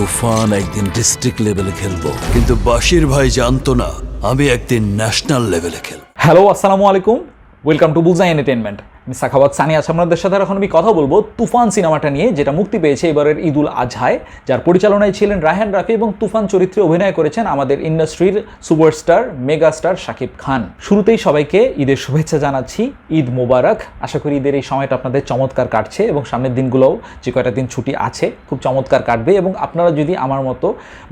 তুফান একদিন ডিস্ট্রিক্ট লেভেলে খেলব। কিন্তু বাশির ভাই জানতো না, আমি একদিন ন্যাশনাল লেভেলে খেলব। হ্যালো আসসালামু আলাইকুম। ওয়েলকাম টু বুলজা এন্টারটেনমেন্ট সাখাওয়াত সানি আছে আপনাদের সাথে এখন আমি কথা বলব তুফান সিনেমাটা নিয়ে, যেটা মুক্তি পেয়েছে এবারের ঈদুল আজহায়, যার পরিচালনায় ছিলেন রায়হান রাফি এবং তুফান চরিত্রে অভিনয় করেছেন আমাদের ইন্ডাস্ট্রির সুপারস্টার, মেগাস্টার শাকিব খান। শুরুতেই সবাইকে ঈদের শুভেচ্ছা জানাচ্ছি, ঈদ মোবারক। আশা করি ঈদের এই সময়টা আপনাদের চমৎকার কাটছে এবং সামনের দিনগুলোও যে কয়টা দিন ছুটি আছে, খুব চমৎকার কাটবে এবং আপনারা যদি আমার মতো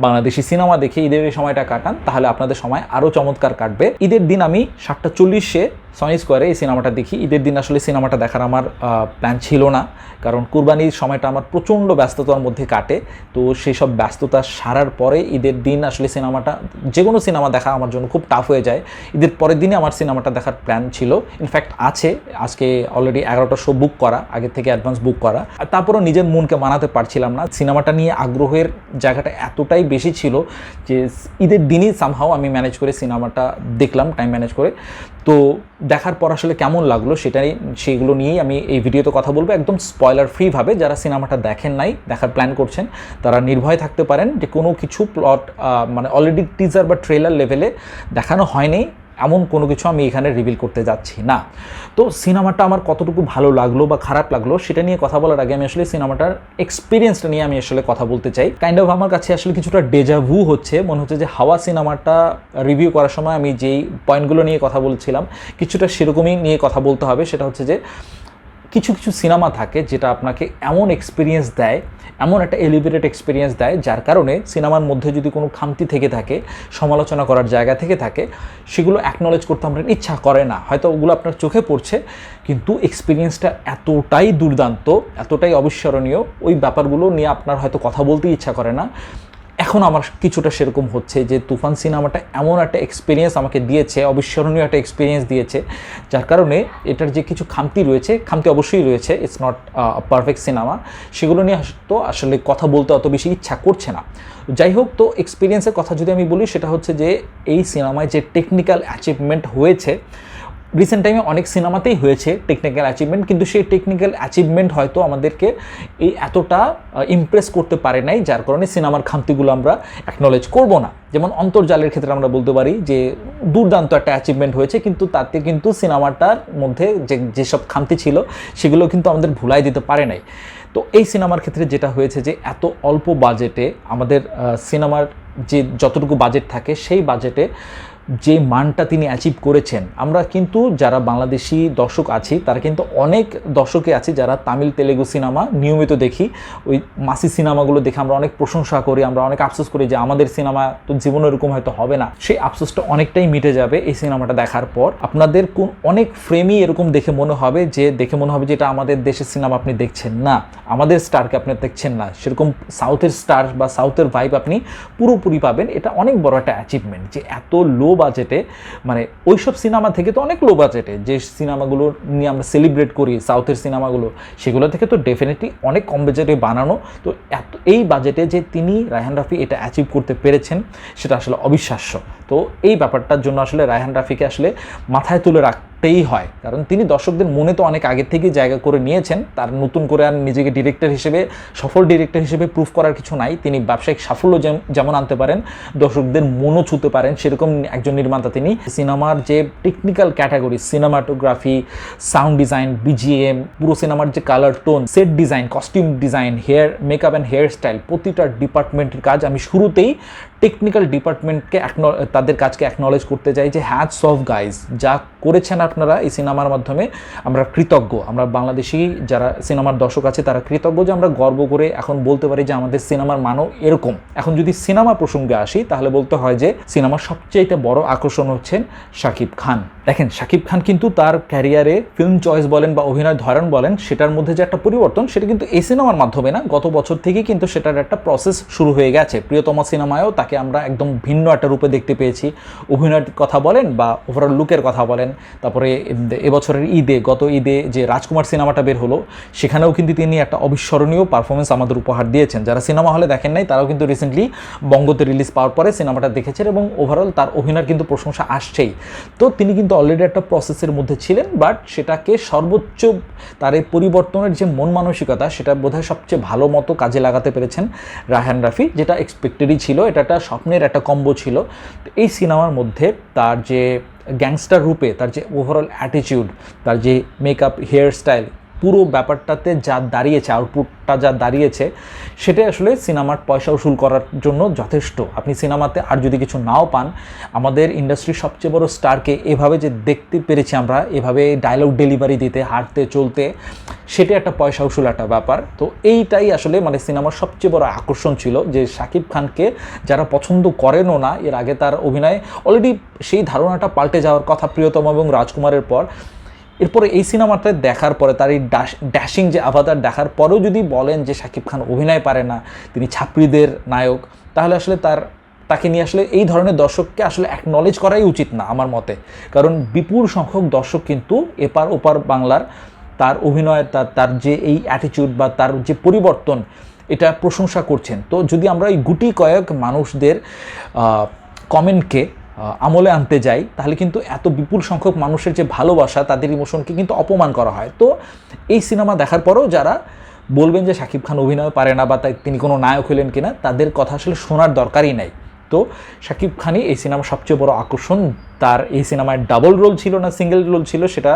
বাংলাদেশি সিনেমা দেখে ঈদের এই সময়টা কাটান, তাহলে আপনাদের সময় আরও চমৎকার কাটবে। ঈদের দিন আমি সাতটা চল্লিশে সনি স্কোয়ারে এই সিনেমাটা দেখি। ঈদের দিন আসলে সিনেমাটা দেখার আমার প্ল্যান ছিল না। কারণ কুরবানির সময়টা আমার প্রচণ্ড ব্যস্ততার মধ্যে কাটে। তো সেই সব ব্যস্ততা সারার পরে ঈদের দিন আসলে সিনেমাটা যে কোনো সিনেমা দেখা আমার জন্য খুব টাফ হয়ে যায়। ঈদের পরের দিনে আমার সিনেমাটা দেখার প্ল্যান ছিল। ইনফ্যাক্ট আছে। আজকে অলরেডি এগারোটা শো বুক করা, আগে থেকে অ্যাডভান্স বুক করা। আর তারপরেও নিজের মনকে মানাতে পারছিলাম না। সিনেমাটা নিয়ে আগ্রহের জায়গাটা এতটাই বেশি ছিল যে ঈদের দিনই সামহাও আমি ম্যানেজ করে সিনেমাটা দেখলাম টাইম ম্যানেজ করে। তো দেখার পর আসলে কেমন লাগল সেটাই, সেইগুলো নিয়েই আমি এই ভিডিওতে কথা বলব। একদম স্পয়লার ফ্রিভাবে যারা সিনেমাটা দেখেন নাই, দেখার প্ল্যান করছেন, তারা নির্ভয় থাকতে পারেন যে কোনো কিছু প্লট মানে অলরেডি টিজার বা ট্রেলার লেভেলে দেখানো হয়নি। এমন কোনো কিছু আমি এখানে রিভিল করতে যাচ্ছি না। তো সিনেমাটা আমার কতটুকু ভালো লাগল বা খারাপ লাগল সেটা নিয়ে কথা বলার আগে আমি আসলে সিনেমাটার এক্সপিরিয়েন্সটা নিয়ে আমি আসলে কথা বলতে চাই। কাইন্ড অফ আমার কাছে আসলে কিছুটা ডেজাভু হচ্ছে। মনে হচ্ছে যে হাওয়া সিনেমাটা রিভিউ করার সময় আমি যেই পয়েন্টগুলো নিয়ে কথা বলছিলাম, কিছুটা সেরকমই নিয়ে কথা বলতে হবে। সেটা হচ্ছে যে কিছু কিছু সিনেমা থাকে যেটা আপনাকে এমন এক্সপিরিয়েন্স দেয়, এমন একটা এলিভেটেড এক্সপিরিয়েন্স দেয়, যার কারণে সিনেমার মধ্যে যদি কোনো খামতি থেকে থাকে, সমালোচনা করার জায়গা থেকে থাকে, সেগুলো অ্যাকনলেজ করতে আমরা ইচ্ছা করে না। হয়তো ওগুলো আপনার চোখে পড়ছে, কিন্তু এক্সপিরিয়েন্সটা এতটাই দুর্দান্ত, এতটাই অবিস্মরণীয়, ওই ব্যাপারগুলো নিয়ে আপনার হয়তো কথা বলতেই ইচ্ছা করে না। এখন আমার কিছুটা সেরকম হচ্ছে যে তুফান সিনেমাটা এমন একটা এক্সপিরিয়েন্স আমাকে দিয়েছে, অবিস্মরণীয় একটা এক্সপিরিয়েন্স দিয়েছে, যার কারণে এটার যে কিছু খামতি রয়েছে, খামতি অবশ্যই রয়েছে ইটস নট পারফেক্ট সিনেমা সেগুলো নিয়ে তো আসলে কথা বলতে অত বেশি ইচ্ছা করছে না। যাই হোক, তো এক্সপিরিয়েন্সের কথা যদি আমি বলি, সেটা হচ্ছে যে এই সিনেমায় যে টেকনিক্যাল অ্যাচিভমেন্ট হয়েছে রিসেন্ট টাইমে অনেক সিনেমাতেই হয়েছে টেকনিক্যাল অ্যাচিভমেন্ট কিন্তু সেই টেকনিক্যাল অ্যাচিভমেন্ট হয়তো আমাদেরকে এই এতটা ইমপ্রেস করতে পারে নাই, যার কারণে সিনেমার খামতিগুলো আমরা অ্যাকনলেজ করব না। যেমন অন্তর্জালের ক্ষেত্রে আমরা বলতে পারি যে, দুর্দান্ত একটা অ্যাচিভমেন্ট হয়েছে, কিন্তু তাতে কিন্তু সিনেমাটার মধ্যে যে, যেসব খামতি ছিল, সেগুলো কিন্তু আমাদের ভুলাই দিতে পারে নাই। তো এই সিনেমার ক্ষেত্রে যেটা হয়েছে যে, এত অল্প বাজেটে আমাদের সিনেমার যে যতটুকু বাজেট থাকে, সেই বাজেটে যে মানটা তিনি অ্যাচিভ করেছেন। আমরা কিন্তু যারা বাংলাদেশি দর্শক আছি, তারা কিন্তু অনেক দর্শকে আছে যারা তামিল, তেলেগু সিনেমা নিয়মিত দেখি। ওই মাসি সিনেমাগুলো দেখে আমরা অনেক প্রশংসা করি, আমরা অনেক আফসোস করি যে আমাদের সিনেমা তো জীবনে এরকম হয়তো হবে না। সেই আফসোসটা অনেকটাই মিটে যাবে এই সিনেমাটা দেখার পর। আপনাদের কোন অনেক ফ্রেমই এরকম দেখে মনে হবে যে, দেখে মনে হবে যে এটা আমাদের দেশের সিনেমা আপনি দেখছেন না। আমাদের স্টারকে আপনি দেখছেন না। সেরকম সাউথের স্টার বা সাউথের ভাইব আপনি পুরোপুরি পাবেন। এটা অনেক বড় একটা অ্যাচিভমেন্ট যে এত লো বাজেটে মানে ওইসব সিনেমা থেকে তো অনেক লো বাজেটে যে সিনেমাগুলো নিয়ে আমরা সেলিব্রেট করি সাউথের সিনেমাগুলো সেগুলো থেকে তো ডেফিনেটলি অনেক কম বাজেটে বানানো। তো এত, এই বাজেটে যে তিনি, রায়হান রাফি, এটা অ্যাচিভ করতে পেরেছেন, সেটা আসলে অবিশ্বাস্য। তো এই ব্যাপারটার জন্য আসলে রায়হান রাফিকে আসলে মাথায় তুলে রাখ তেই হয়। কারণ তিনি দর্শকদের মনে তো অনেক আগের থেকেই জায়গা করে নিয়েছেন। তার নতুন করে আর নিজেকে ডিরেক্টর হিসেবে, সফল ডিরেক্টর হিসেবে প্রুফ করার কিছু নাই। তিনি ব্যবসায়িক সাফল্য যেমন আনতে পারেন, দর্শকদের মনও ছুতে পারেন। সেরকম একজন নির্মাতা তিনি। সিনেমার যে technical category cinematography sound design BGM পুরো সিনেমার যে colour tone set design costume design hair makeup and hair style প্রতিটা ডিপার্টমেন্টের কাজ আমি শুরুতেই টেকনিক্যাল ডিপার্টমেন্টকে তাদের কাজকে অ্যাকনলেজ করতে চাই যে হ্যাটস অফ গাইজ যা করেছেন আপনারা এই সিনেমার মাধ্যমে, আমরা কৃতজ্ঞ। আমরা বাংলাদেশি যারা সিনেমার দর্শক আছে, তারা কৃতজ্ঞ যে আমরা গর্ব করে এখন বলতে পারি যে আমাদের সিনেমার মানও এরকম। এখন যদি সিনেমা প্রসঙ্গে আসি, তাহলে বলতে হয় যে সিনেমার সবচেয়ে বড় আকর্ষণ হচ্ছেন শাকিব খান। দেখেন, শাকিব খান কিন্তু তার ক্যারিয়ারে ফিল্ম চয়েস বলেন বা অভিনয় ধরন বলেন, সেটার মধ্যে যে একটা পরিবর্তন, সেটা কিন্তু এই সিনেমার মাধ্যমে না, গত বছর থেকেই কিন্তু সেটার একটা প্রসেস শুরু হয়ে গেছে। প্রিয়তমা সিনেমায়ও তাকে তাকে আমরা একদম ভিন্ন একটা রূপে দেখতে পেয়েছি। অভিনয়ের কথা বলেন বা ওভারঅল লুকের কথা বলেন, তারপরে এবছরের ঈদে, গত ঈদে যে রাজকুমার সিনেমাটা বের হলো, সেখানেও কিন্তু তিনি একটা অবিস্মরণীয় পারফরমেন্স আমাদের উপহার দিয়েছেন। যারা সিনেমা হলে দেখেন নাই, তারাও কিন্তু রিসেন্টলি বঙ্গতে রিলিজ পাওয়ার পরে সিনেমাটা দেখেছেন এবং ওভারঅল তার অভিনয়ের কিন্তু প্রশংসা আসছেই। তো তিনি কিন্তু অলরেডি একটা প্রসেসের মধ্যে ছিলেন বাট সেটাকে সর্বোচ্চ তার এই পরিবর্তনের যে মন মানসিকতা, সেটা বোধহয় সবচেয়ে ভালো মতো কাজে লাগাতে পেরেছেন রায়হান রাফি, যেটা এক্সপেক্টেডই ছিল। এটা স্বপ্নের একটা কম্বো ছিল। এই সিনেমার মধ্যে তার যে গ্যাংস্টার রূপে, তার যে ওভারঅল অ্যাটিটিউড তার যে মেকআপ হেয়ার স্টাইল পুরো ব্যাপারটাতে যা দাঁড়িয়েছে আউটপুটটা যা দাঁড়িয়েছে, সেটাই আসলে সিনেমার পয়সা উসুল করার জন্য যথেষ্ট। আপনি সিনেমাতে আর যদি কিছু নাও পান, আমাদের ইন্ডাস্ট্রির সবচেয়ে বড় স্টারকে এভাবে যে দেখতে পেরেছি আমরা, এভাবে ডায়লগ ডেলিভারি দিতে, হাঁটতে, চলতে সেটা একটা পয়সা উসুল একটা ব্যাপার। তো এইটাই আসলে মানে সিনেমার সবচেয়ে বড় আকর্ষণ ছিল যে শাকিব খানকে যারা পছন্দ করেনও না, এর আগে তার অভিনয় অলরেডি সেই ধারণাটা পাল্টে যাওয়ার কথা প্রিয়তম এবং রাজকুমারের পর এরপরে এই সিনেমাটা দেখার পরে তার এই ড্যাশিং যে আভাতার দেখার পরেও যদি বলেন যে শাকিব খান অভিনয় পারে না, তিনি ছাত্রীদের নায়ক, তাহলে আসলে তার, তাকে নিয়ে আসলে এই ধরনের দর্শককে আসলে অ্যাকনলেজ করাই উচিত না আমার মতে। কারণ বিপুল সংখ্যক দর্শক কিন্তু এপার ওপার বাংলার তার অভিনয়ের তার তার যে এই অ্যাটিটিউড বা তার যে পরিবর্তন, এটা প্রশংসা করছেন। তো যদি আমরা এই গুটি কয়েক মানুষদের কমেন্টকে আমলে আনতে যাই, তাহলে কিন্তু এত বিপুল সংখ্যক মানুষের যে ভালোবাসা, তাদের ইমোশনকে কিন্তু অপমান করা হয়। তো এই সিনেমা দেখার পরেও যারা বলবেন যে শাকিব খান অভিনয় পারে না বা তিনি কোনো নায়ক হলেন কিনা, তাদের কথা আসলে শোনার দরকারই নাই। তো শাকিব খানই এই সিনেমার সবচেয়ে বড় আকর্ষণ। তার এই সিনেমায় ডাবল রোল ছিল না সিঙ্গেল রোল ছিল সেটা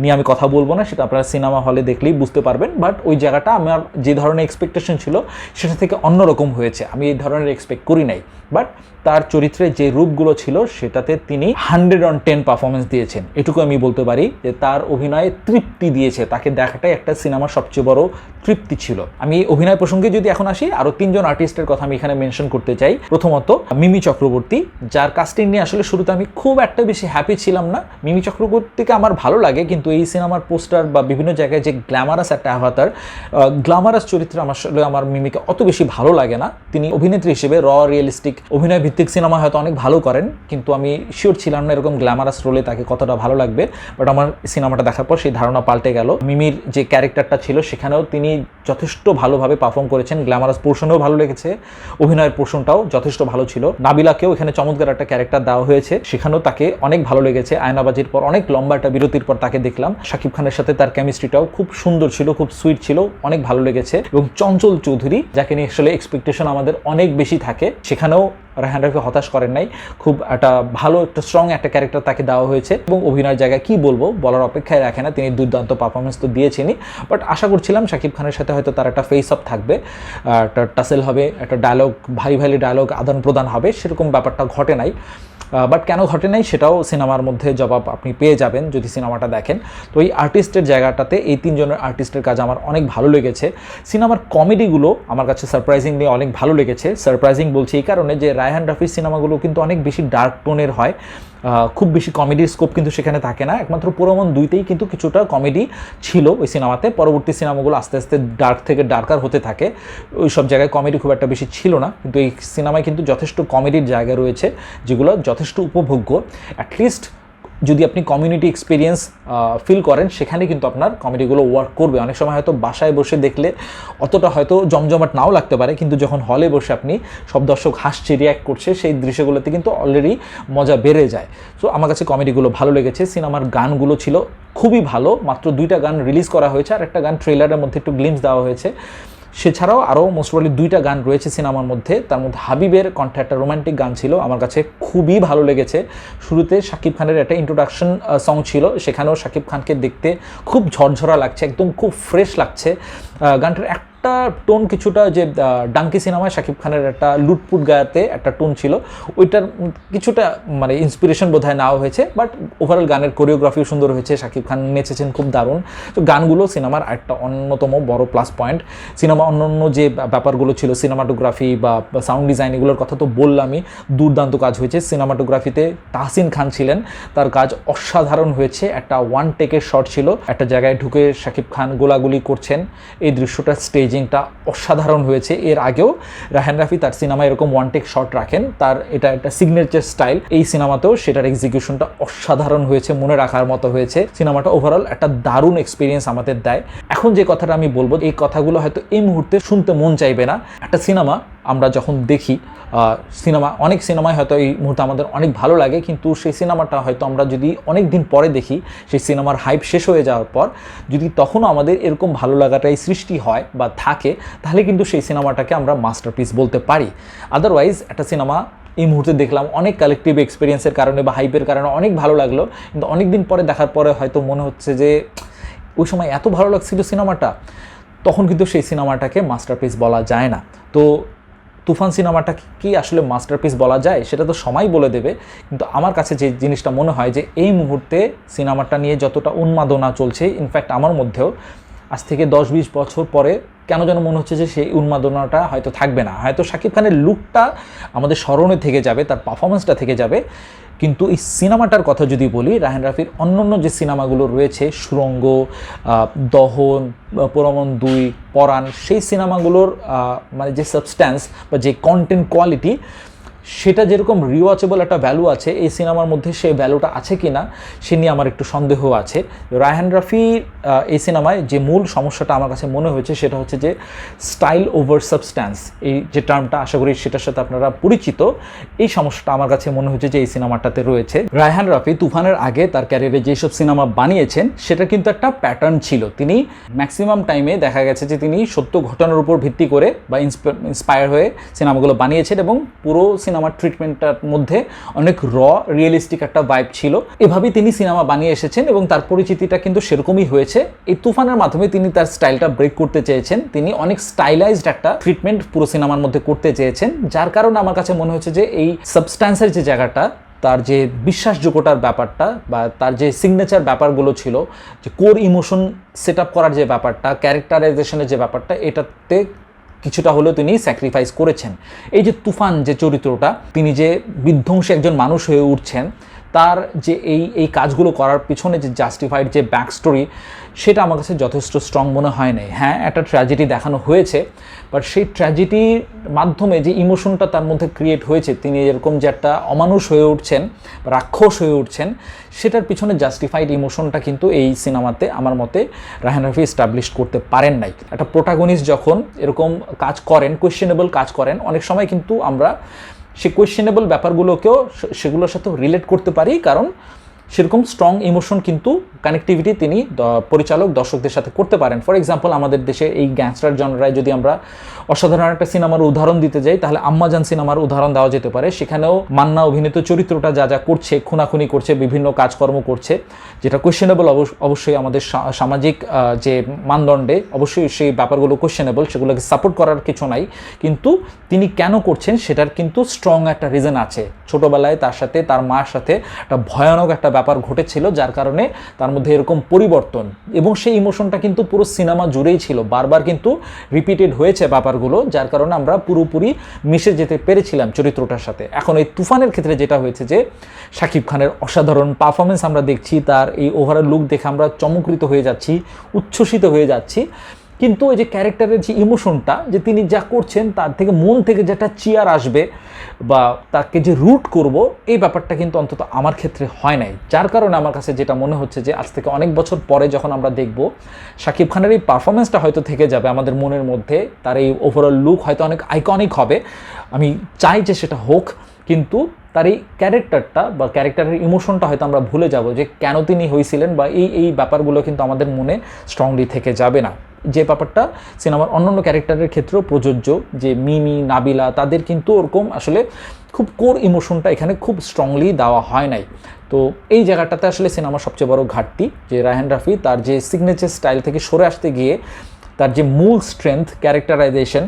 নিয়ে আমি কথা বলব না, সেটা আপনারা সিনেমা হলে দেখলেই বুঝতে পারবেন। বাট ওই জায়গাটা আমার যে ধরনের এক্সপেকটেশন ছিল, সেটা থেকে অন্যরকম হয়েছে। আমি এই ধরনের এক্সপেক্ট করি নাই। বাট তার চরিত্রে যে রূপগুলো ছিল, সেটাতে তিনি হান্ড্রেড অন টেন পারফরমেন্স দিয়েছেন। এটুকু আমি বলতে পারি যে তার অভিনয়ে তৃপ্তি দিয়েছে। তাকে দেখাটাই একটা সিনেমার সবচেয়ে বড় তৃপ্তি ছিল। আমি অভিনয় প্রসঙ্গে যদি এখন আসি আরও তিনজন আর্টিস্টের কথা আমি এখানে মেনশন করতে চাই। প্রথমত মিমি চক্রবর্তী, যার কাস্টিং নিয়ে আসলে শুরুতে আমি খুব একটা বেশি হ্যাপি ছিলাম না। মিমি চক্রবর্তীকে আমার ভালো লাগে, কিন্তু এই সিনেমার পোস্টার বা বিভিন্ন জায়গায় যে গ্ল্যামারাস একটা অ্যাভাতার গ্ল্যামারাস চরিত্রে আমার আসলে আমার মিমিকে অত বেশি ভালো লাগে না। তিনি অভিনেত্রী হিসেবে র রিয়েলিস্টিক অভিনয় ভিত্তিক সিনেমা হয়তো অনেক ভালো করেন, কিন্তু আমি শিওর ছিলাম না এরকম গ্ল্যামারাস রোলে তাকে কতটা ভালো লাগবে। বাট আমার সিনেমাটা দেখার পর সেই ধারণা পাল্টে গেল। মিমির যে ক্যারেক্টারটা ছিল, সেখানেও তিনি যথেষ্ট ভালোভাবে পারফর্ম করেছেন। গ্ল্যামারাস পোর্শনেও ভালো লেগেছে, অভিনয়ের পোর্শনটাও যথেষ্ট ভালো ছিল। নাবিলাকেও এখানে চমৎকার একটা ক্যারেক্টার দেওয়া হয়েছে। সেখানেও তাকে অনেক ভালো লেগেছে। আয়নাবাজির পর অনেক লম্বা একটা বিরতির পর তাকে দেখলাম। শাকিব খানের সাথে তার কেমিস্ট্রিটাও খুব সুন্দর ছিল, খুব সুইট ছিল, অনেক ভালো লেগেছে। এবং চঞ্চল চৌধুরী, যাকে নিয়ে আসলে এক্সপেকটেশন আমাদের অনেক বেশি থাকে, সেখানেও রায়হান হতাশ করেন নাই। খুব একটা ভালো, একটা স্ট্রং একটা ক্যারেক্টার তাকে দেওয়া হয়েছে। এবং অভিনয়ের জায়গায় কি বলব, বলার অপেক্ষায় রাখে না। তিনি দুর্দান্ত পারফরমেন্স তো দিয়েছেনই। বাট আশা করছিলাম শাকিব খানের সাথে হয়তো তার একটা ফেস অফ থাকবে একটা টাসেল হবে, একটা ডায়লগ ভাই ভাইলি ডায়লগ আদান প্রদান হবে। সেরকম ব্যাপারটা ঘটে নাই। বাট কেন ঘটে নাই সেটাও সিনেমার মধ্যে জবাব আপনি পেয়ে যাবেন যদি সিনেমাটা দেখেন। তো এই আর্টিস্টের জায়গাটাতে এই তিনজনের আর্টিস্টের কাজ আমার অনেক ভালো লেগেছে। সিনেমার কমেডিগুলো আমার কাছে সারপ্রাইজিংলি অনেক ভালো লেগেছে। সারপ্রাইজিং বলছি এই কারণে যে রায়হান রাফির সিনেমাগুলো কিন্তু অনেক বেশি ডার্ক টোনের হয়। খুব বেশি কমেডির স্কোপ কিন্তু সেখানে থাকে না। একমাত্র পুরোমন দুইতেই কিন্তু কিছুটা কমেডি ছিল ওই সিনেমাতে। পরবর্তী সিনেমাগুলো আস্তে আস্তে ডার্ক থেকে ডার্কার হতে থাকে। ওই সব জায়গায় কমেডি খুব একটা বেশি ছিল না। কিন্তু এই সিনেমায় কিন্তু যথেষ্ট কমেডির জায়গা রয়েছে, যেগুলো যথেষ্ট উপভোগ্য। অ্যাটলিস্ট যদি আপনি কমিউনিটি এক্সপিরিয়েন্স ফিল করেন, সেখানে কিন্তু আপনার কমেডিগুলো ওয়ার্ক করবে। অনেক সময় হয়তো বাসায় বসে দেখলে অতটা হয়তো জমজমাট নাও লাগতে পারে, কিন্তু যখন হলে বসে আপনি সব দর্শক হাসছে রিয়াক্ট করছে, সেই দৃশ্যগুলোতে কিন্তু অলরেডি মজা বেড়ে যায়। সো আমার কাছে কমেডিগুলো ভালো লেগেছে। সিনেমার গানগুলো ছিল খুবই ভালো। মাত্র দুইটা গান রিলিজ করা হয়েছে, আর একটা গান ট্রেলারের মধ্যে একটু গ্লিমস দেওয়া হয়েছে। সেছাড়াও আরও মোস্টবলি দুইটা গান রয়েছে সিনেমার মধ্যে। তার মধ্যে হাবিবের কণ্ঠে একটা রোমান্টিক গান ছিল, আমার কাছে খুবই ভালো লেগেছে। শুরুতে শাকিব খানের একটা ইন্ট্রোডাকশন সং ছিল, সেখানেও শাকিব খানকে দেখতে খুব ঝরঝরা লাগছে, একদম খুব ফ্রেশ লাগছে। গানটার এক একটা টোন কিছুটা যে ডাঙ্কি সিনেমায় শাকিব খানের একটা লুটপুট গায়াতে একটা টোন ছিল। ওইটার কিছুটা মানে ইন্সপিরেশন বোধহয় নেওয়া হয়েছে বাট ওভারঅল গানের কোরিওগ্রাফিও সুন্দর হয়েছে। শাকিব খান নেচেছেন খুব দারুণ। তো গানগুলো সিনেমার একটা অন্যতম বড় প্লাস পয়েন্ট সিনেমা অন্য অন্য যে ব্যাপারগুলো ছিল সিনেমাটোগ্রাফি বা সাউন্ড ডিজাইন এগুলোর কথা তো বললামই, দুর্দান্ত কাজ হয়েছে। সিনেমাটোগ্রাফিতে তাহসিন খান ছিলেন। তার কাজ অসাধারণ হয়েছে। একটা ওয়ান টেকের শট ছিল। একটা জায়গায় ঢুকে শাকিব খান গোলাগুলি করছেন। এই দৃশ্যটা স্টেজ স্টেজিংটা অসাধারণ হয়েছে। এর আগেও রাহান রাফি তার সিনেমা এরকম ওয়ান টেক শট রাখেন। তার এটা একটা সিগনেচার স্টাইল এই সিনেমাতেও সেটার এক্সিকিউশনটা অসাধারণ হয়েছে, মনে রাখার মতো হয়েছে। সিনেমাটা ওভারঅল একটা দারুণ এক্সপিরিয়েন্স আমাদের দেয়। এখন যে কথাটা আমি বলব, এই কথাগুলো হয়তো এই মুহূর্তে শুনতে মন চাইবে না। একটা সিনেমা আমরা যখন দেখি সিনেমা, অনেক সিনেমায় হয়তো এই মুহূর্তে আমাদের অনেক ভালো লাগে, কিন্তু সেই সিনেমাটা হয়তো আমরা যদি অনেক দিন পরে দেখি, সেই সিনেমার হাইপ শেষ হয়ে যাওয়ার পর, যদি তখনও আমাদের এরকম ভালো লাগাটাই সৃষ্টি হয় বা থাকে, তাহলে কিন্তু সেই সিনেমাটাকে আমরা মাস্টারপিস বলতে পারি। আদারওয়াইজ একটা সিনেমা এই মুহূর্তে দেখলাম, অনেক কালেকটিভ এক্সপিরিয়েন্সের কারণে বা হাইপের কারণে অনেক ভালো লাগল, কিন্তু অনেক দিন পরে দেখার পরে হয়তো মনে হচ্ছে যে, ওই সময় এত ভালো লাগছিল সিনেমাটা, তখন কিন্তু সেই সিনেমাটাকে মাস্টারপিস বলা যায় না। তো তুফান সিনেমাটা কি আসলে মাস্টারপিস বলা যায়, সেটা তো সময় বলে দেবে। কিন্তু আমার কাছে যে জিনিসটা মনে হয় যে এই মুহূর্তে সিনেমাটা নিয়ে যতটা উন্মাদনা চলছে ইনফ্যাক্ট আমার মধ্যেও, আজ থেকে দশ বিশ বছর পরে কেন যেন মনে হচ্ছে যে সেই উন্মাদনাটা হয়তো থাকবে না। হয়তো শাকিব খানের লুকটা আমাদের স্মরণে থেকে যাবে, তার পারফরমেন্সটা থেকে যাবে। কিন্তু এই সিনেমাটার কথা যদি বলি, রাহেন রাফির অন্যান্য যে সিনেমাগুলো রয়েছে, সুরঙ্গ দহন পরমন দুই, পরাণ, সেই সিনেমাগুলোর মানে যে সাবস্ট্যান্স বা যে কন্টেন্ট কোয়ালিটি সেটা যেরকম রিওয়াচেবল একটা ভ্যালু আছে, এই সিনেমার মধ্যে সেই ভ্যালুটা আছে কি না সে নিয়ে আমার একটু সন্দেহ আছে। রায়হান রাফি এই সিনেমায় যে মূল সমস্যাটা আমার কাছে মনে হয়েছে, সেটা হচ্ছে যে স্টাইল ওভার সাবস্ট্যান্স এই যে টার্মটা আশা করি সেটার সাথে আপনারা পরিচিত। এই সমস্যাটা আমার কাছে মনে হয়েছে যে এই সিনেমাটাতে রয়েছে। রায়হান রাফি তুফানের আগে তার ক্যারিয়ারে যেসব সিনেমা বানিয়েছেন সেটা কিন্তু একটা প্যাটার্ন ছিল। তিনি ম্যাক্সিমাম টাইমে দেখা গেছে যে তিনি সত্য ঘটনার উপর ভিত্তি করে বা ইন্সপায়ার হয়ে সিনেমাগুলো বানিয়েছেন এবং পুরো সিনেমার ট্রিটমেন্টটার মধ্যে অনেক র রিয়েলিস্টিক একটা ভাইব ছিল। এভাবেই তিনি সিনেমা বানিয়ে এসেছেন এবং তার পরিচিতিটা কিন্তু সেরকমই হয়েছে। এই তুফানের মাধ্যমে তিনি তার স্টাইলটা ব্রেক করতে চেয়েছেন। তিনি অনেক স্টাইলাইজড একটা ট্রিটমেন্ট পুরো সিনেমার মধ্যে করতে চেয়েছেন। যার কারণে আমার কাছে মনে হচ্ছে যে এই সাবস্ট্যান্সের যে জায়গাটা, তার যে বিশ্বাসযোগ্যতার ব্যাপারটা বা তার যে সিগনেচার ব্যাপারগুলো ছিল, যে কোর ইমোশন সেট আপ করার যে ব্যাপারটা ক্যারেক্টারাইজেশনের যে ব্যাপারটা, এটাতে কিছুটা হলেও তিনি স্যাক্রিফাইস করেছেন। এই যে তুফান যে চরিত্রটা, তিনি যে বিধ্বংসী একজন মানুষ হয়ে উঠছেন, তার যে এই এই কাজগুলো করার পিছনে যে জাস্টিফাইড যে ব্যাক স্টোরি সেটা আমার কাছে যথেষ্ট স্ট্রং মনে হয় নাই। হ্যাঁ একটা ট্র্যাজেডি দেখানো হয়েছে বাট সেই ট্র্যাজেডির মাধ্যমে যে ইমোশনটা তার মধ্যে ক্রিয়েট হয়েছে, তিনি এরকম যে একটা অমানুষ হয়ে উঠছেন, রাক্ষস হয়ে উঠছেন, সেটার পিছনে জাস্টিফাইড ইমোশনটা কিন্তু এই সিনেমাতে আমার মতে রাহান রাফি এস্টাবলিশ করতে পারেন নাই। একটা প্রোটাগনিস্ট যখন এরকম কাজ করেন কোয়েশ্চেনেবল কাজ করেন, অনেক সময় কিন্তু আমরা সে কোয়েশ্চেনেবল ব্যাপারগুলোকেও সেগুলোর সাথে রিলেট করতে পারি, কারণ সেরকম স্ট্রং ইমোশন কিন্তু কানেক্টিভিটি তিনি পরিচালক, দর্শকদের সাথে করতে পারেন। ফর এক্সাম্পল আমাদের দেশে এই গ্যাংস্টার জনরায় যদি আমরা অসাধারণ একটা সিনেমার উদাহরণ দিতে যাই, তাহলে আম্মাজান সিনেমার উদাহরণ দেওয়া যেতে পারে। সেখানেও মান্না অভিনীত চরিত্রটা যা যা করছে, খুনাখুনি করছে, বিভিন্ন কাজকর্ম করছে, যেটা কোয়েশ্চেনেবল অবশ্যই আমাদের সামাজিক যে মানদণ্ডে অবশ্যই সেই ব্যাপারগুলো কোয়েশ্চেনেবল সেগুলোকে সাপোর্ট করার কিছু নাই। কিন্তু তিনি কেন করছেন, সেটার কিন্তু স্ট্রং একটা রিজন আছে। ছোটবেলায় তার সাথে, তার মার সাথে একটা ভয়ানক একটা ব্যাপার ঘটেছিল, যার কারণে তার মধ্যে এরকম পরিবর্তন। এবং সেই ইমোশনটা কিন্তু পুরো সিনেমা জুড়েই ছিল। বারবার কিন্তু রিপিটেড হয়েছে ব্যাপারগুলো, যার কারণে আমরা পুরোপুরি মিশে যেতে পেরেছিলাম চরিত্রটার সাথে। এখন এই তুফানের ক্ষেত্রে যেটা হয়েছে যে, শাকিব খানের অসাধারণ পারফরমেন্স আমরা দেখছি, তার এই ওভারঅল লুক দেখে আমরা চমকৃত হয়ে যাচ্ছি, উচ্ছ্বসিত হয়ে যাচ্ছি। কিন্তু ওই যে ক্যারেক্টারের যে ইমোশনটা যে তিনি যা করছেন, তার থেকে মন থেকে যেটা চিয়ার আসবে বা তাকে যে রুট করব, এই ব্যাপারটা কিন্তু অন্তত আমার ক্ষেত্রে হয় নাই। যার কারণে আমার কাছে যেটা মনে হচ্ছে যে, আজ থেকে অনেক বছর পরে যখন আমরা দেখব শাকিব খানের এই পারফরমেন্সটা হয়তো থেকে যাবে আমাদের মনের মধ্যে, তার এই ওভারঅল লুক হয়তো অনেক আইকনিক হবে। আমি চাই যে সেটা হোক, কিন্তু তার এই ক্যারেক্টারটা বা ক্যারেক্টারের ইমোশনটা হয়তো আমরা ভুলে যাব যে কেন তিনি হয়েছিলেন বা এই এই ব্যাপারগুলো কিন্তু আমাদের মনে স্ট্রংলি থেকে যাবে না। যে ব্যাপারটা, সিনেমার অন্যান্য ক্যারেক্টারের ক্ষেত্রেও প্রযোজ্য, যে মিমি, নাবিলা, তাদের কিন্তু ওরকম আসলে খুব কোর ইমোশনটা এখানে খুব স্ট্রংলি দেওয়া হয় নাই। তো এই জায়গাটাতে আসলে সিনেমার সবচেয়ে বড় ঘাটতি, যে রায়হান রাফি তার যে সিগনেচার স্টাইল থেকে সরে আসতে গিয়ে তার যে মূল স্ট্রেংথ ক্যারেক্টারাইজেশন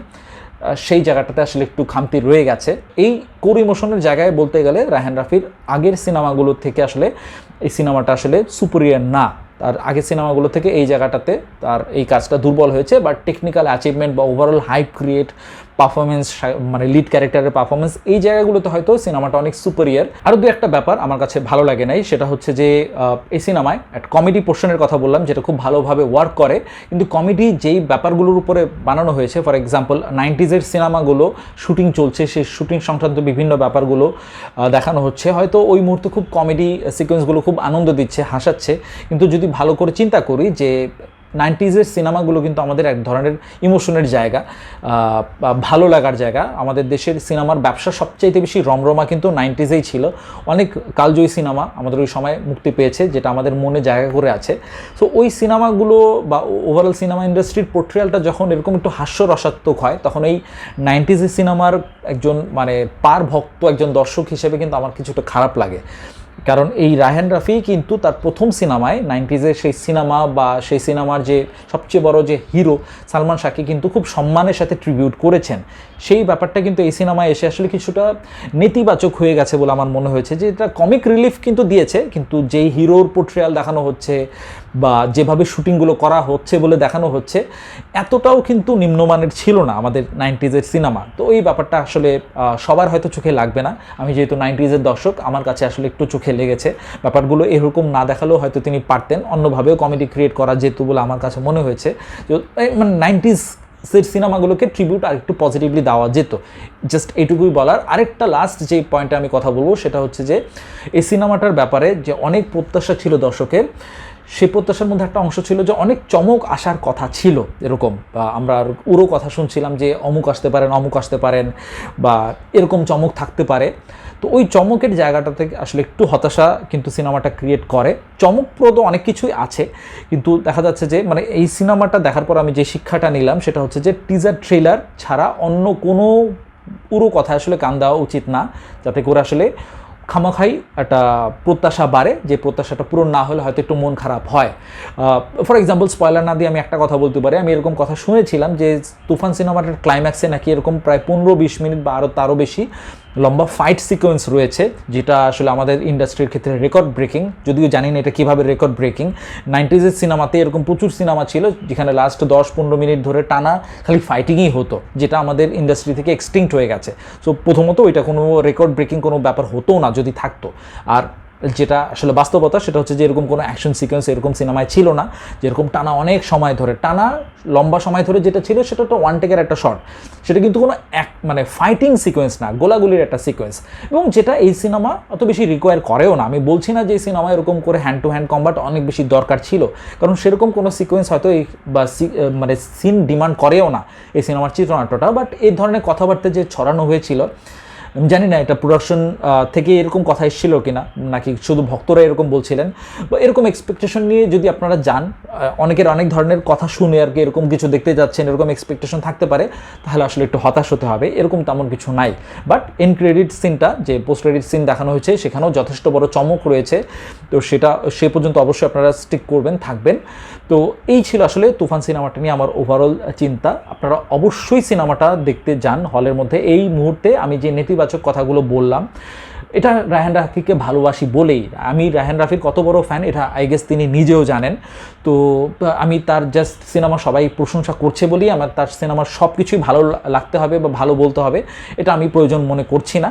সেই জায়গাটাতে আসলে একটু খামতি রয়ে গেছে। এই কোর ইমোশনের জায়গায় বলতে গেলে রায়হান রাফির আগের সিনেমাগুলোর থেকে আসলে এই সিনেমাটা আসলে সুপিরিয়ার না। তার আগের সিনেমাগুলো থেকে এই জায়গাটাতে তার এই কাজটা দুর্বল হয়েছে বাট টেকনিক্যাল অ্যাচিভমেন্ট বা ওভারঅল হাইপ ক্রিয়েট পারফরমেন্স মানে লিড ক্যারেক্টারের পারফরমেন্স এই জায়গাগুলোতে হয়তো সিনেমাটা অনেক সুপারিয়ার আরও দু একটা ব্যাপার আমার কাছে ভালো লাগে নাই, সেটা হচ্ছে যে এই সিনেমায় একটা কমেডি পোর্শনের কথা বললাম, যেটা খুব ভালোভাবে ওয়ার্ক করে। কিন্তু কমেডি যেই ব্যাপারগুলোর উপরে বানানো হয়েছে ফর এক্সাম্পল নাইনটিজের সিনেমাগুলো শুটিং চলছে, সেই শুটিং সংক্রান্ত বিভিন্ন ব্যাপারগুলো দেখানো হচ্ছে। হয়তো ওই মুহূর্তে খুব কমেডি সিকোয়েন্সগুলো খুব আনন্দ দিচ্ছে, হাসাচ্ছে। কিন্তু যদি ভালো করে চিন্তা করি যে নাইনটিজের সিনেমাগুলো কিন্তু আমাদের এক ধরনের ইমোশনের জায়গা ভালো লাগার জায়গা। আমাদের দেশের সিনেমার ব্যবসা সবচাইতে বেশি রমরমা কিন্তু নাইনটিজেই ছিল। অনেক কালজয়ী সিনেমা আমাদের ওই সময় মুক্তি পেয়েছে, যেটা আমাদের মনে জায়গা করে আছে। সো ওই সিনেমাগুলো বা ওভারঅল সিনেমা ইন্ডাস্ট্রির পোর্ট্রিয়ালটা যখন এরকম একটু হাস্যরসাত্মক হয়, তখন এই নাইনটিজের সিনেমার একজন মানে পার ভক্ত, একজন দর্শক হিসেবে কিন্তু আমার কিছুটা খারাপ লাগে। কারণ এই রায়হান রাফি কিন্তু তার প্রথম সিনেমায় নাইনটিজের সেই সিনেমা বা সেই সিনেমার যে সবচেয়ে বড় যে হিরো সালমান শাহকে কিন্তু খুব সম্মানের সাথে ট্রিবিউট করেছেন। সেই ব্যাপারটা কিন্তু এই সিনেমায় এসে আসলে কিছুটা নেতিবাচক হয়ে গেছে বলে আমার মনে হয়েছে যে এটা কমিক রিলিফ কিন্তু দিয়েছে, কিন্তু যেই হিরোর পোর্ট্রিয়াল দেখানো হচ্ছে বা যেভাবে শুটিংগুলো করা হচ্ছে বলে দেখানো হচ্ছে, এতটাও কিন্তু নিম্নমানের ছিল না আমাদের নাইনটিজের সিনেমা। তো এই ব্যাপারটা আসলে সবার হয়তো চোখে লাগবে না। আমি যেহেতু নাইনটিজের দর্শক, আমার কাছে আসলে একটু চোখে লেগেছে। ব্যাপারগুলো এরকম না দেখালেও হয়তো তিনি পারতেন। অন্যভাবেও কমেডি ক্রিয়েট করা যেত বলে আমার কাছে মনে হয়েছে। মানে নাইনটিজ সের সিনেমাগুলোকে ট্রিবিউট আর একটু পজিটিভলি দেওয়া যেত। জাস্ট এইটুকুই বলার। আরেকটা লাস্ট যে পয়েন্টে আমি কথা বলব সেটা হচ্ছে যে, এই সিনেমাটার ব্যাপারে যে অনেক প্রত্যাশা ছিল দর্শকের সেই প্রত্যাশার মধ্যে একটা অংশ ছিল যে অনেক চমক আসার কথা ছিল এরকম, বা আমরা উড়ো কথা শুনছিলাম যে অমুক আসতে পারেন, অমুক আসতে পারেন, বা এরকম চমক থাকতে পারে। তো ওই চমকের জায়গাটা থেকে আসলে একটু হতাশা কিন্তু সিনেমাটা ক্রিয়েট করে। চমকপ্রদ অনেক কিছুই আছে, কিন্তু দেখা যাচ্ছে যে মানে এই সিনেমাটা দেখার পর আমি যে শিক্ষাটা নিলাম সেটা হচ্ছে যে টিজার ট্রেলার ছাড়া অন্য কোনো পুরো কথা আসলে কান দেওয়া উচিত না, যাতে করে আসলে খামাখাই একটা প্রত্যাশা বাড়ে, যে প্রত্যাশাটা পূরণ না হলে হয়তো একটু মন খারাপ হয়। ফর এক্সাম্পল স্পয়লার না দিয়ে আমি একটা কথা বলতে পারি। আমি এরকম কথা শুনেছিলাম যে তুফান সিনেমাটার ক্লাইম্যাক্সে নাকি এরকম প্রায় পনেরো বিশ মিনিট বা আরও তারও বেশি লম্বা ফাইট সিকোয়েন্স রয়েছে, যেটা আসলে আমাদের ইন্ডাস্ট্রির ক্ষেত্রে রেকর্ড ব্রেকিং যদিও জানি না এটা কীভাবে রেকর্ড ব্রেকিং নাইনটিজের সিনেমাতে এরকম প্রচুর সিনেমা ছিল, যেখানে লাস্ট দশ পনেরো মিনিট ধরে টানা খালি ফাইটিংই হতো, যেটা আমাদের ইন্ডাস্ট্রি থেকে এক্সটিংক্ট হয়ে গেছে। সো প্রথমত ওইটা কোনো রেকর্ড ব্রেকিং কোনো ব্যাপার হতো না, যদি থাকতো। আর যেটা আসলে বাস্তবতা, সেটা হচ্ছে যে এরকম কোনো অ্যাকশন সিকোয়েন্স এরকম সিনেমায় ছিল না। যেরকম টানা অনেক সময় ধরে, টানা লম্বা সময় ধরে যেটা ছিল, সেটা তো ওয়ান টেকের একটা শট সেটা কিন্তু কোনো এক মানে ফাইটিং সিকোয়েন্স না, গোলাগুলির একটা সিকোয়েন্স এবং যেটা এই সিনেমা অত বেশি রিকোয়ার করেও না। আমি বলছি না যে এই সিনেমা এরকম করে হ্যান্ড টু হ্যান্ড কম্বাট অনেক বেশি দরকার ছিল। কারণ সেরকম কোনো সিকোয়েন্স হয়তো এই, বা মানে সিন ডিমান্ড করেও না এই সিনেমার চিত্রনাট্যটা। বাট এই ধরনের কথাবার্তা যে ছড়ানো হয়েছিল আমি জানি না এটা প্রোডাকশন থেকে এরকম কথা এসেছিল কিনা, নাকি শুধু ভক্তরা এরকম বলছিলেন। বা এরকম এক্সপেকটেশন নিয়ে যদি আপনারা যান অনেকের অনেক ধরনের কথা শুনে আর কি এরকম কিছু দেখতে যাচ্ছেন, এরকম এক্সপেকটেশন থাকতে পারে, তাহলে আসলে একটু হতাশ হতে হবে, এরকম তেমন কিছু নাই। বাট এন ক্রেডিট সিনটা যে পোস্ট ক্রেডিট সিন দেখানো হয়েছে, সেখানেও যথেষ্ট বড় চমক রয়েছে। তো সেটা, সে পর্যন্ত অবশ্যই আপনারা স্টিক করবেন, থাকবেন। তো এই ছিল আসলে তুফান সিনেমাটা নিয়ে আমার ওভারঅল চিন্তা। আপনারা অবশ্যই সিনেমাটা দেখতে যান হলের মধ্যে। এই মুহূর্তে আমি যে নেতিবাচক কথাগুলো বললাম। এটা রায়হান রাফিকে ভালোবাসি বলেই। আমি রায়হান রাফির কত বড় ফ্যান এটা আই গেস তিনি নিজেও জানেন। তো, আমি তার জাস্ট সিনেমা সবাই প্রশংসা করছে বলেই আমার তার সিনেমার সব কিছুই ভালো লাগতে হবে বা ভালো বলতে হবে। এটা আমি প্রয়োজন মনে করছি না।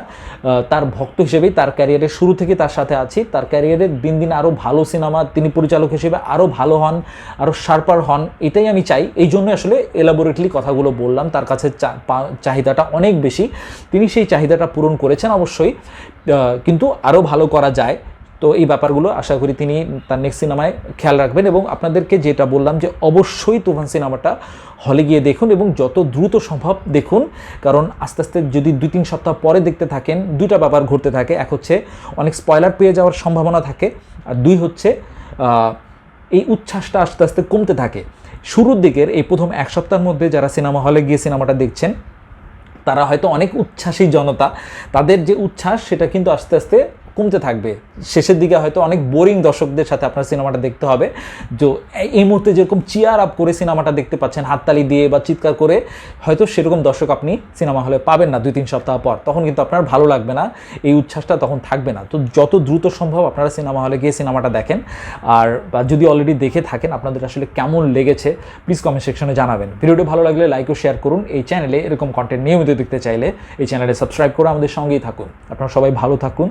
তার ভক্ত হিসেবেই তার ক্যারিয়ারের শুরু থেকে তার সাথে আছি। তার ক্যারিয়ারের দিন দিন আরও ভালো সিনেমা তিনি পরিচালক হিসেবে আরও ভালো হন আরও শার্পার হন, এটাই আমি চাই। এই জন্য আসলে এলাবোরেটলি কথাগুলো বললাম। তার কাছে চাহিদাটা অনেক বেশি। তিনি সেই চাহিদাটা পূরণ করেছেন অবশ্যই। কিন্তু আরও ভালো করা যায়। তো এই ব্যাপারগুলো আশা করি তিনি তার নেক্সট সিনেমায় খেয়াল রাখবেন এবং আপনাদেরকে যেটা বললাম যে অবশ্যই তুফান সিনেমাটা হলে গিয়ে দেখুন এবং যত দ্রুত সম্ভব দেখুন। কারণ আস্তে আস্তে যদি দুই তিন সপ্তাহ পরে দেখতে থাকেন, দুইটা ব্যাপার ঘটতে থাকে। এক হচ্ছে অনেক স্পয়লার পেয়ে যাওয়ার সম্ভাবনা থাকে আর দুই হচ্ছে এই উচ্ছ্বাসটা আস্তে আস্তে কমতে থাকে। শুরুর দিকের এই প্রথম এক সপ্তাহের মধ্যে যারা সিনেমা হলে গিয়ে সিনেমাটা দেখছেন তারা হয়তো অনেক উচ্ছ্বাসী জনতা তাদের যে উচ্ছ্বাস সেটা কিন্তু আস্তে আস্তে কমতে থাকবে। শেষের দিকে হয়তো অনেক বোরিং দর্শকদের সাথে আপনার সিনেমাটা দেখতে হবে। তো এই- মুহূর্তে যেরকম চিয়ার আপ করে সিনেমাটা দেখতে পাচ্ছেন, হাততালি দিয়ে বা চিৎকার করে, হয়তো সেরকম দর্শক আপনি সিনেমা হলে পাবেন না দুই তিন সপ্তাহ পর। তখন কিন্তু আপনার ভালো লাগবে না, এই উচ্ছ্বাসটা তখন থাকবে না। তো যত দ্রুত সম্ভব আপনারা সিনেমা হলে গিয়ে সিনেমাটা দেখেন। আর বা যদি অলরেডি দেখে থাকেন আপনাদের আসলে কেমন লেগেছে প্লিজ কমেন্ট সেকশনে জানাবেন। ভিডিওটি ভালো লাগলে লাইক ও শেয়ার করুন। এই চ্যানেলে এরকম কন্টেন্ট নিয়মিত দেখতে চাইলে এই চ্যানেলে সাবস্ক্রাইব করে আমাদের সঙ্গেই থাকুন। আপনারা সবাই ভালো থাকুন